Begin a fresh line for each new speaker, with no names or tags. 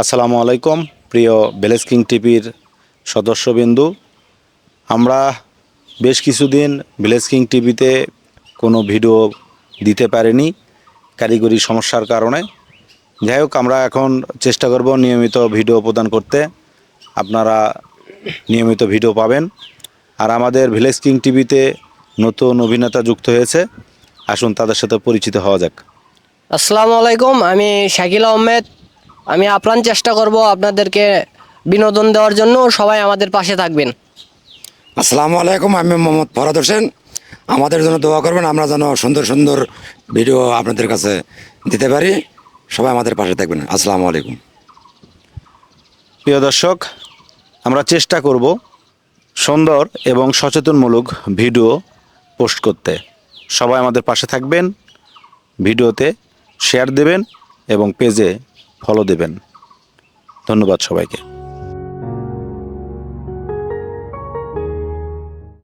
আসসালামু আলাইকুম, প্রিয় বেলেস কিং টিভির সদস্যবিন্দু। আমরা বেশ কিছুদিন ভিলেজ কিং টিভিতে কোনো ভিডিও দিতে পারিনি কারিগরি সমস্যার কারণে। যাই হোক, আমরা এখন চেষ্টা করব নিয়মিত ভিডিও প্রদান করতে। আপনারা নিয়মিত ভিডিও পাবেন। আর আমাদের ভিলেজ কিং টিভিতে নতুন অভিনেতা যুক্ত হয়েছে। আসুন তাদের সাথে পরিচিত হওয়া যাক।
আসসালামু আলাইকুম, আমি শাকিল আহমেদ আমি আপ্রাণ চেষ্টা করব আপনাদেরকে বিনোদন দেওয়ার জন্য। সবাই আমাদের পাশে থাকবেন।
আসসালামু আলাইকুম আমি মোহাম্মদ ফরাদ হোসেন। আমাদের জন্য দোয়া করবেন আমরা যেন সুন্দর সুন্দর ভিডিও আপনাদের কাছে দিতে পারি। সবাই আমাদের পাশে থাকবেন। আসসালামু আলাইকুম।
প্রিয় দর্শক আমরা চেষ্টা করব সুন্দর এবং সচেতনমূলক ভিডিও পোস্ট করতে। সবাই আমাদের পাশে থাকবেন ভিডিওতে শেয়ার দেবেন এবং পেজে ফলো দেবেন। ধন্যবাদ সবাইকে।